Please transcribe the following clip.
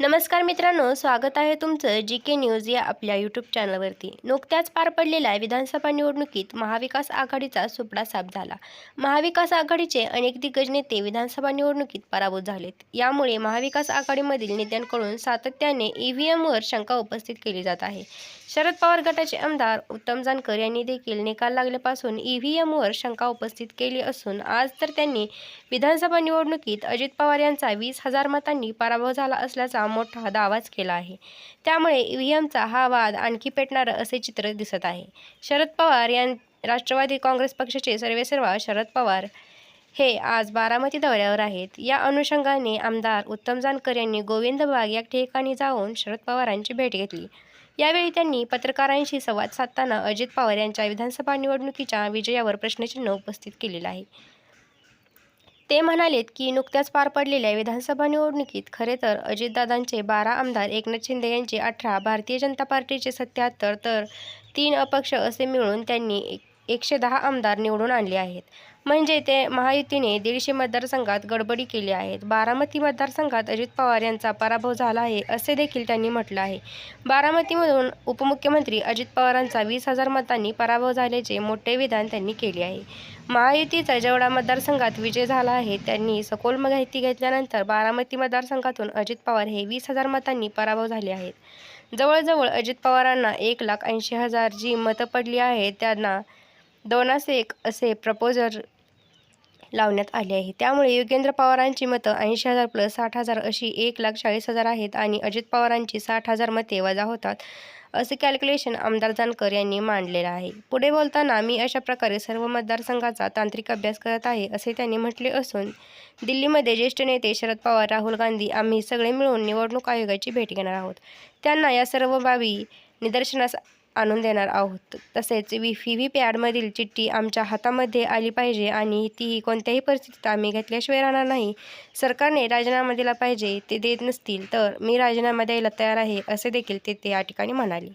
नमस्कार मित्रांनो स्वागत आहे तुमचं जी के न्यूज या आपल्या यूट्यूब चॅनलवरती नुकत्याच पार पडलेल्या विधानसभा निवडणुकीत महाविकास आघाडीचा सुपडा साफ झाला. महाविकास आघाडीचे अनेक दिग्गज नेते विधानसभा निवडणुकीत पराभूत झालेत. यामुळे महाविकास आघाडीमधील नेत्यांकडून सातत्याने ई व्ही एमवर शंका उपस्थित केली जात आहे. शरद पवार गटाचे आमदार उत्तम जानकर यांनी देखील निकाल लागल्यापासून ई व्ही एमवर शंका उपस्थित केली असून आज तर त्यांनी विधानसभा निवडणुकीत अजित पवार यांचा वीस हजार मतांनी पराभव झाला असल्याचा मोठा दावाच केला आहे. त्यामुळे ईव्हीएमचा एमचा हा वाद आणखी पेटणारं असे चित्र दिसत आहे. शरद पवार यां राष्ट्रवादी काँग्रेस पक्षाचे सर्वेसर्वा शरद पवार हे आज बारामती दौऱ्यावर आहेत. या अनुषंगाने आमदार उत्तम जानकर यांनी गोविंद बाग या ठिकाणी जाऊन शरद पवारांची भेट घेतली. यावेळी त्यांनी पत्रकारांशी संवाद साधताना अजित पवार यांच्या विधानसभा निवडणुकीच्या विजयावर प्रश्नचिन्ह उपस्थित केलेलं आहे. ते म्हणालेत की नुकत्याच पार पडलेल्या विधानसभा निवडणुकीत खरे तर अजितदादांचे बारा आमदार एकनाथ शिंदे यांचे अठरा भारतीय जनता पार्टीचे सत्याहत्तर तर तीन अपक्ष असे मिळून त्यांनी एक एकशे दहा आमदार निवडून आणले आहेत. म्हणजे ते महायुतीने दीडशे मतदारसंघात गडबडी केली आहेत. बारामती मतदारसंघात अजित पवार यांचा पराभव झाला आहे असे देखील त्यांनी म्हटलं आहे. बारामतीमधून उपमुख्यमंत्री अजित पवारांचा वीस हजार मतांनी पराभव झाल्याचे मोठे विधान त्यांनी केले आहे. महायुतीचा जेवढा मतदारसंघात विजय झाला आहे त्यांनी सखोल माहिती घेतल्यानंतर बारामती मतदारसंघातून अजित पवार हे वीस हजार मतांनी पराभव झाले आहेत. जवळजवळ अजित पवारांना एक लाख ऐंशी हजार जी मतं पडली आहेत त्यांना दोनास एक असे प्रपोजर लावण्यात आले आहे. त्यामुळे योगेंद्र पवारांची मतं ऐंशी हजार प्लस साठ हजार अशी एक लाख चाळीस हजार आहेत आणि अजित पवारांची साठ हजार मते वजा होतात असे कॅल्क्युलेशन आमदार जानकर यांनी मांडलेलं आहे. पुढे बोलताना मी अशा प्रकारे सर्व मतदारसंघाचा तांत्रिक अभ्यास करत आहे असे त्यांनी म्हटले असून दिल्लीमध्ये ज्येष्ठ नेते शरद पवार राहुल गांधी आम्ही सगळे मिळून निवडणूक आयोगाची भेट घेणार आहोत. त्यांना या सर्व बाबी निदर्शनास आणून देणार आहोत. तसेच व्ही व्ही व्ही पॅडमधील चिठ्ठी आमच्या हातामध्ये आली पाहिजे आणि तीही कोणत्याही परिस्थितीत आम्ही घेतल्याशिवाय राहणार नाही. सरकारने राजीनामा दिला पाहिजे ते देत नसतील तर मी राजीनामा द्यायला तयार आहे असे देखील ते ते या ठिकाणी म्हणाले.